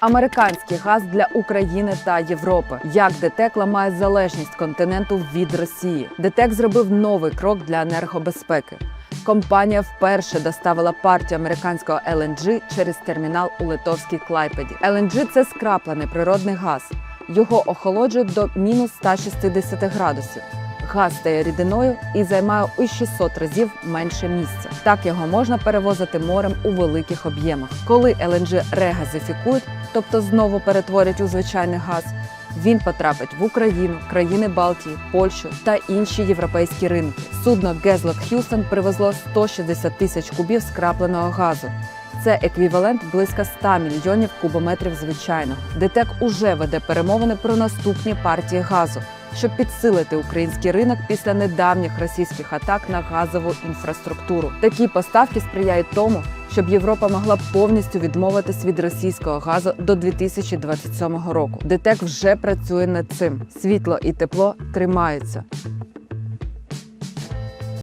Американський газ для України та Європи. Як ДТЕК ламає залежність континенту від Росії. ДТЕК зробив новий крок для енергобезпеки. Компанія вперше доставила партію американського LNG через термінал у литовській Клайпеді. LNG – це скраплений природний газ. Його охолоджують до мінус 160 градусів. Газ стає рідиною і займає у 600 разів менше місця. Так його можна перевозити морем у великих об'ємах. Коли LNG регазифікують, тобто знову перетворять у звичайний газ, він потрапить в Україну, країни Балтії, Польщу та інші європейські ринки. Судно Гезлок Х'юстон привезло 160 тисяч кубів скрапленого газу. Це еквівалент близько 100 мільйонів кубометрів звичайного. ДТЕК уже веде перемовини про наступні партії газу, щоб підсилити український ринок після недавніх російських атак на газову інфраструктуру. Такі поставки сприяють тому, щоб Європа могла повністю відмовитись від російського газу до 2027 року. ДТЕК вже працює над цим. Світло і тепло тримаються.